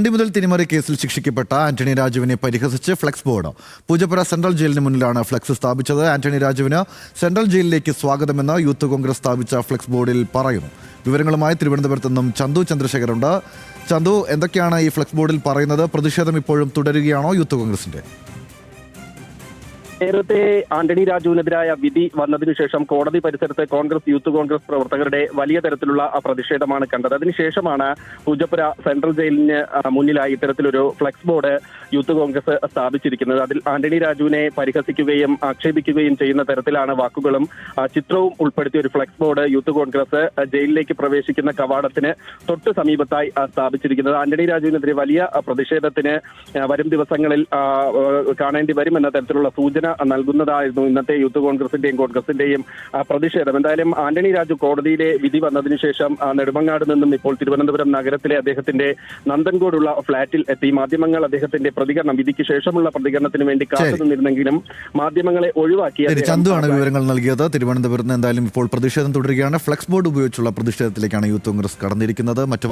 അണ്ടി മുതൽ തിരിമറി കേസിൽ ശിക്ഷിക്കപ്പെട്ട ആന്റണി രാജുവിനെ പരിഹസിച്ച് ഫ്ലെക്സ് ബോർഡ്. പൂജപ്പുര സെൻട്രൽ ജയിലിന് മുന്നിലാണ് ഫ്ലെക്സ് സ്ഥാപിച്ചത്. ആന്റണി രാജുവിന് സെൻട്രൽ ജയിലിലേക്ക് സ്വാഗതമെന്ന് യൂത്ത് കോൺഗ്രസ് സ്ഥാപിച്ച ഫ്ലെക്സ് ബോർഡിൽ പറയുന്നു. വിവരങ്ങളുമായി തിരുവനന്തപുരത്ത് നിന്നും ചന്തു ചന്ദ്രശേഖരുണ്ട്. ചന്തു എന്തൊക്കെയാണ് ഈ ഫ്ലെക്സ് ബോർഡിൽ പറയുന്നത്? പ്രതിഷേധം ഇപ്പോഴും തുടരുകയാണോ യൂത്ത് കോൺഗ്രസിന്റെ? നേരത്തെ ആന്റണി രാജുവിനെതിരായ വിധി വന്നതിനു ശേഷം കോടതി പരിസരത്ത് കോൺഗ്രസ് യൂത്ത് കോൺഗ്രസ് പ്രവർത്തകരുടെ വലിയ തരത്തിലുള്ള പ്രതിഷേധമാണ് കണ്ടത്. അതിനുശേഷമാണ് പൂജപ്പുര സെൻട്രൽ ജയിലിന് മുന്നിലായി ഇത്തരത്തിലൊരു ഫ്ലെക്സ് ബോർഡ് യൂത്ത് കോൺഗ്രസ് സ്ഥാപിച്ചിരിക്കുന്നത്. അതിൽ ആന്റണി രാജുവിനെ പരിഹസിക്കുകയും ആക്ഷേപിക്കുകയും ചെയ്യുന്ന തരത്തിലാണ് വാക്കുകളും ചിത്രവും ഉൾപ്പെടുത്തിയ ഒരു ഫ്ലെക്സ് ബോർഡ് യൂത്ത് കോൺഗ്രസ് ജയിലിലേക്ക് പ്രവേശിക്കുന്ന കവാടത്തിന് തൊട്ട് സമീപത്തായി സ്ഥാപിച്ചിരിക്കുന്നത്. ആന്റണി രാജുവിനെതിരെ വലിയ പ്രതിഷേധത്തിന് വരും ദിവസങ്ങളിൽ കാണേണ്ടി വരും എന്ന തരത്തിലുള്ള സൂചന നൽകുന്നതായിരുന്നു ഇന്നത്തെ യൂത്ത് കോൺഗ്രസിന്റെയും കോൺഗ്രസിന്റെയും പ്രതിഷേധം. എന്തായാലും ആന്റണി രാജു കോടതിയിലെ വിധി വന്നതിന് ശേഷം നെടുമങ്ങാട് നിന്നും ഇപ്പോൾ തിരുവനന്തപുരം നഗരത്തിലെ അദ്ദേഹത്തിന്റെ നന്ദൻകോടുള്ള ഫ്ളാറ്റിൽ എത്തി. മാധ്യമങ്ങൾ അദ്ദേഹത്തിന്റെ പ്രതികരണം വിധിക്ക് ശേഷമുള്ള പ്രതികരണത്തിന് വേണ്ടി കാത്തുനിന്നിരുന്നെങ്കിലും മാധ്യമങ്ങളെ ഒഴിവാക്കി ചന്തുവാണ് വിവരങ്ങൾ നൽകിയത്. തിരുവനന്തപുരത്ത് എന്തായാലും ഇപ്പോൾ പ്രതിഷേധം തുടരുകയാണ്. ഫ്ലെക്സ് ബോർഡ് ഉപയോഗിച്ചുള്ള പ്രതിഷേധത്തിലേക്കാണ് യൂത്ത് കോൺഗ്രസ് കടന്നിരിക്കുന്നത്. മറ്റു